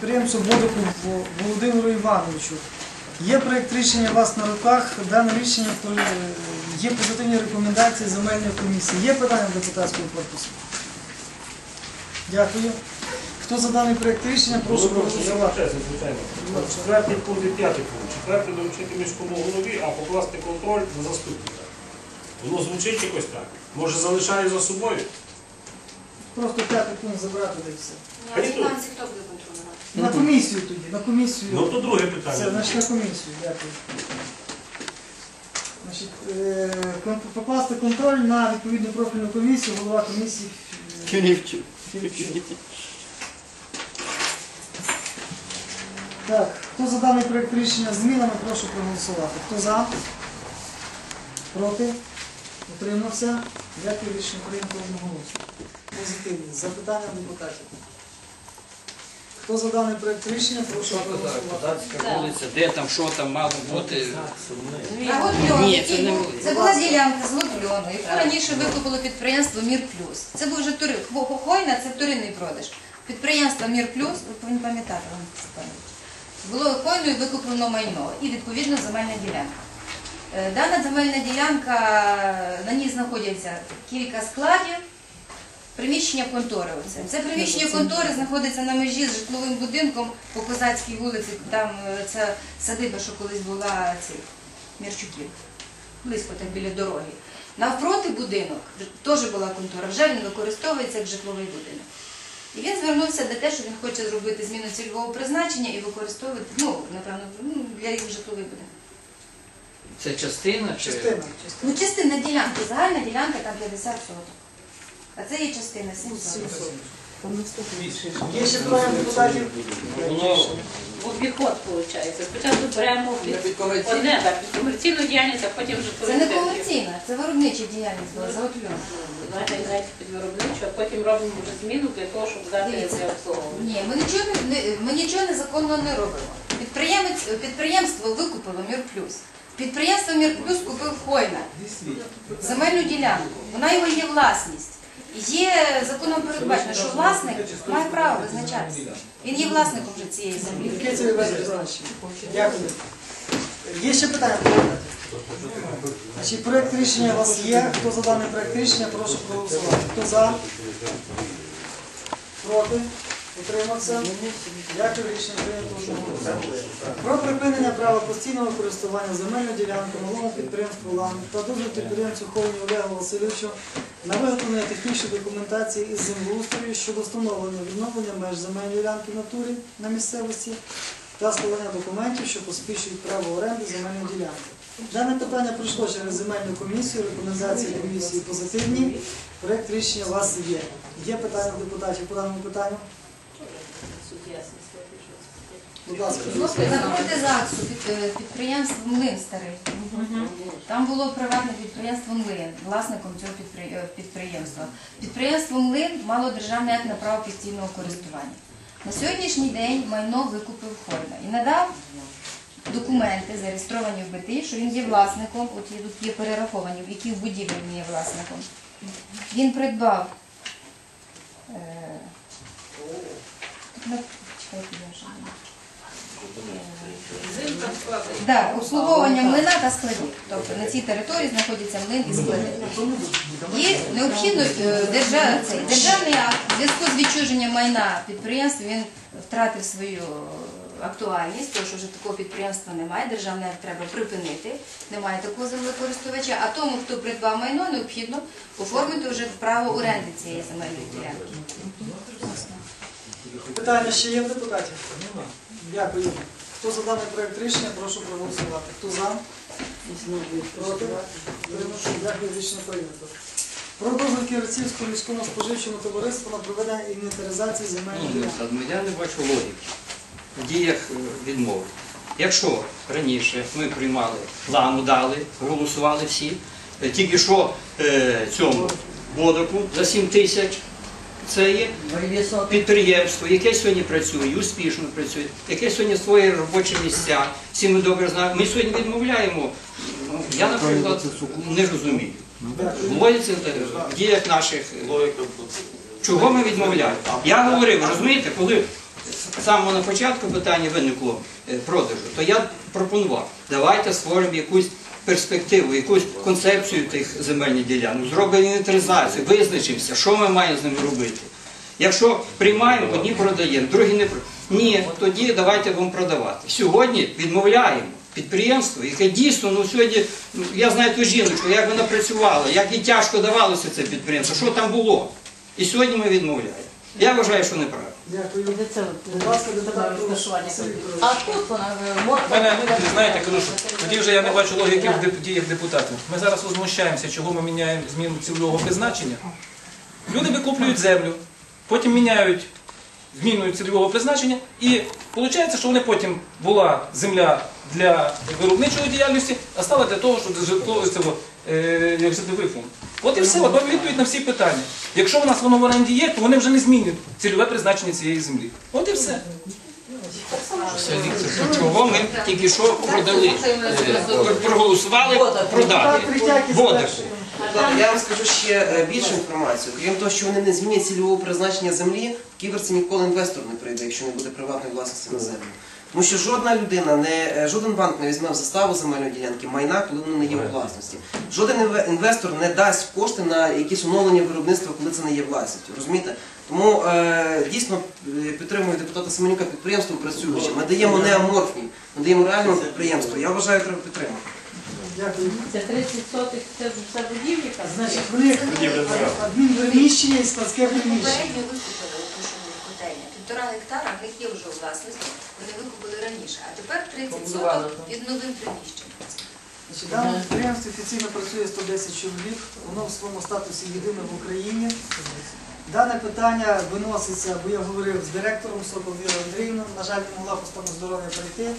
підприємцю Бодику Володимиру Івановичу. Є проєкт рішення у вас на руках. Дане рішення є позитивні рекомендації земельної комісії. Є питання до депутатського корпусу? Дякую. Хто за даний проєкт рішення, прошу проголосувати. Четвертий пункт і п'ятий пункт. Четвертий доручити міському голові, а покласти контроль на заступника. Воно звучить якось так. Може залишає за собою? Просто п'ятий пункт забрати де все. А хто буде? На комісію тоді, на комісію. Ну то друге питання. значить на комісію, дякую. Значить, е, кон- покласти контроль на відповідну профільну комісію, голова комісії е. Так, хто за даний проєкт рішення з змінами, прошу проголосувати. Хто за? Проти? Утримався? Дякую, рішення прийнято одноголосно. Позитивні. Запитання депутатів. Хто за даний проєкт рішення, прошу проголосувати. Вулиця, де там, що там мало бути. А от Ні, це не вулиця. це була ділянка з льону, яку раніше викупило підприємство Мір Плюс. Це був вже тури... Це вторинний продаж. Підприємство Мір Плюс, ви повинні пам'ятати, Іван Степанович, було хвойною викуплено майно і відповідно земельна ділянка. Е, Дана земельна ділянка, на ній знаходяться кілька складів, приміщення контори. Оце. Це приміщення контори знаходиться на межі з житловим будинком по Козацькій вулиці. Там е, це садиба, що колись була цих Мірчуків, близько так біля дороги. Навпроти будинок теж була контора, вже він використовується як житловий будинок. І він звернувся до те, що він хоче зробити зміну цільового призначення і використовувати, ну, напевно, ну, для їх житловий будинок. Це частина чи Частина. частина. Ну, частина ділянки, загальна ділянка там 50 соток. А це є частина 7 соток. Є ще питання депутатів? В обіход виходить. Спочатку беремо під одне, так, під комерційну діяльність, а потім вже Це не комерційна, це виробнича діяльність була за отльон. Знаєте, знаєте, під виробничу, а потім робимо вже зміну для того, щоб здати Дивіться. для обслуговування. Ні, ми нічого не, не- ми нічого незаконно не робимо. Підприємець, підприємство викупило Мір Плюс. Підприємство Мір Плюс купив Хойна, земельну ділянку. Вона його є власність. Є законом передбачено, що власник має право визначатися. Він є власником вже цієї землі. Дякую. Є ще питання? Значить, проєкт рішення у вас є. Хто за даний проєкт рішення, прошу проголосувати. Хто за? Проти? Утримався? Дякую, рішення прийнято. Про припинення права постійного користування земельною ділянкою малому підприємству «Лан» та дозвіл підприємцю Ховні Олегу Васильовичу на виготовлення технічної документації із землеустрою щодо встановлення відновлення меж земельної ділянки натурі на місцевості та складання документів, що посвідчують право оренди земельної ділянки. Дане питання пройшло через земельну комісію, рекомендації комісії позитивні. Проєкт рішення у вас є. Є питання депутатів по даному питанню? Будь ласка. Напроти ЗАГСу під- е, підприємство Млин старий. Там було приватне підприємство Млин, власником цього е, підприємства. Підприємство Млин мало державний акт на право постійного користування. На сьогоднішній день майно викупив Хойна і надав документи, зареєстровані в БТІ, що він є власником, от є, тут є перераховані, в якій будівлі він є власником. Він придбав. Е, тут на- чекайте, я вже не- Да, обслуговування млина та складів. Тобто на цій території знаходяться млин і склади. І необхідно е, цей державний акт в зв'язку з відчуженням майна підприємства він втратив свою актуальність, тому що вже такого підприємства немає, державний треба припинити, немає такого землекористувача, а тому, хто придбав майно, необхідно оформити вже право оренди цієї земельної ділянки. Питання ще є в депутатів? Дякую. Хто за даний проєкт рішення, прошу проголосувати. Хто за? Проти? Дякую, рішення прийнято. Про дозвіл Ківерцівського міському споживчому товариству на проведення інвентаризації земельних Ну, ділянок. Я не бачу логіки в діях е, відмови. Якщо раніше ми приймали плану, дали, голосували всі, е, тільки що е, цьому Бодоку за 7 тисяч, це є підприємство, яке сьогодні працює, успішно працює, яке сьогодні створює робочі місця. Всі ми добре знаємо. Ми сьогодні відмовляємо. Ну, Я, наприклад, не розумію. Логіці діях наших. Чого ми відмовляємо? Я говорив, розумієте, коли з на початку питання виникло е, продажу, то я пропонував, давайте створимо якусь перспективу, якусь концепцію тих земельних ділянок, зробимо інвентаризацію, визначимося, що ми маємо з ними робити. Якщо приймаємо, одні продаємо, другі не про- Ні, тоді давайте будемо продавати. Сьогодні відмовляємо підприємство, яке дійсно, ну сьогодні, ну, я знаю ту жіночку, як вона працювала, як їй тяжко давалося це підприємство, що там було. І сьогодні ми відмовляємо. Я вважаю, що неправильно. Дякую. Це Будь ласка, депутат розташування? Сергій Петрович. А тут вона е, У мене, знаєте, кажу, що тоді вже я не бачу логіки в деп- діях депутатів. Ми зараз возмущаємося, чого ми міняємо зміну цільового призначення. Люди викуплюють землю, потім міняють, змінюють цільового призначення, і виходить, що вони потім була земля для виробничої діяльності, а стала для того, щоб житло, це, е, фонд. От і все, одна відповідь на всі питання. Якщо у нас воно в оренді є, то вони вже не змінюють цільове призначення цієї землі. От і все. Чого ми тільки що продали, е, проголосували продати. Депутат Так, Я вам скажу ще е, більшу інформацію. Крім того, що вони не змінять цільового призначення землі, в ківерці ніколи інвестор не прийде, якщо не буде приватної власності на землю. Тому що жодна людина, не, е, жоден банк не візьме в заставу земельної ділянки майна, коли воно не є у власності. Жоден інвестор не дасть кошти на якісь оновлення виробництва, коли це не є власністю. Розумієте? Тому е, дійсно е, підтримую депутата Семенюка підприємство працююче. Ми даємо не аморфні, ми даємо реальне підприємство. Я вважаю, треба підтримати. Дякую. Це 30 сотих, це ж все будівлі, Значить, в них адмінприміщення і складське приміщення. Попередньо викупили ту, котельня. Півтора гектара в них є вже у власності, вони викупили раніше, а тепер 30 соток під новим приміщенням. Значить, в даному підприємстві офіційно працює 110 чоловік, воно в своєму статусі єдине в Україні. Дане питання виноситься, бо я говорив з директором Сокол Вірою Андріївною, на жаль, не могла по стану здоров'я прийти.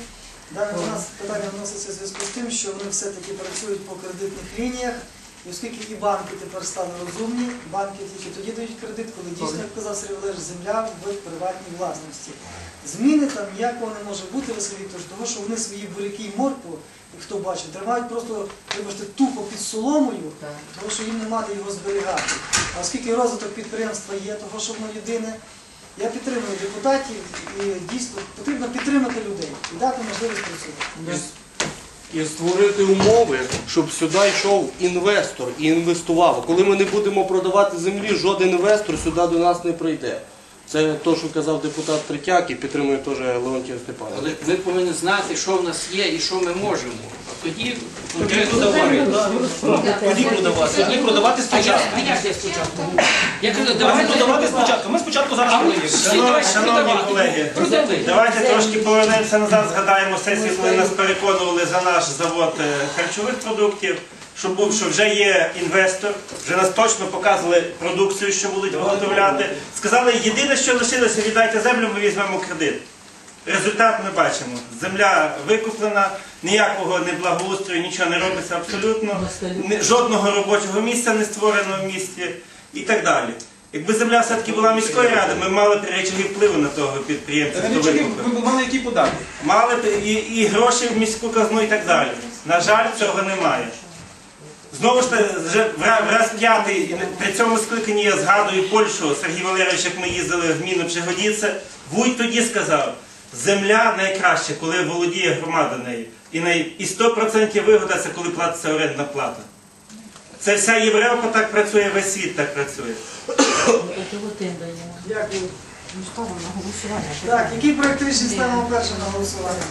Дане у нас питання виноситься в зв'язку з тим, що вони все-таки працюють по кредитних лініях. І оскільки і банки тепер стали розумні, банки тільки тоді дають кредит, коли дійсно, як казав Сергій Валерійович, земля в приватній власності. Зміни там ніякого не може бути, Василь Вікторович, тому що вони свої буряки і моркву, як хто бачив, тримають просто, вибачте, тупо під соломою, тому що їм нема де його зберігати. А оскільки розвиток підприємства є, того що воно єдине, я підтримую депутатів і дійсно потрібно підтримати людей і дати можливість працювати. і створити умови, щоб сюди йшов інвестор і інвестував. Коли ми не будемо продавати землі, жоден інвестор сюди до нас не прийде. Це те, що казав депутат Третяк і підтримує теж Леонтій Степанович. Але ми повинні знати, що в нас є і що ми можемо. Тоді продавати, тоді продавати спочатку. а як я спочатку? Я кажу, Давайте давайте продавати спочатку. Ми спочатку зараз продаємо. Шановні, шановні колеги, давайте трошки повернемося назад, згадаємо сесію, коли нас переконували за наш завод е, харчових продуктів, що був, що вже є інвестор, вже нас точно показували продукцію, що будуть виготовляти. Сказали, єдине, що лишилося, віддайте землю, ми візьмемо кредит. Результат ми бачимо. Земля викуплена, ніякого не благоустрою, нічого не робиться абсолютно, жодного робочого місця не створено в місті і так далі. Якби земля все-таки була міської ради, ми мали б речові впливу на того підприємця, хто викупив. Ви мали які податки? Мали б і, і гроші в міську казну і так далі. На жаль, цього немає. Знову ж таки, вже в раз п'ятий при цьому скликанні я згадую Польщу, Сергій Валерійович, як ми їздили в Міну Чигодіце, Вуй тоді сказав, земля найкраще, коли володіє громада нею. І, най... і 100% вигода це коли платиться орендна плата. Це вся Європа так працює, весь світ так працює. Дякую. Так, який проєкт рішення ставимо першим на голосування?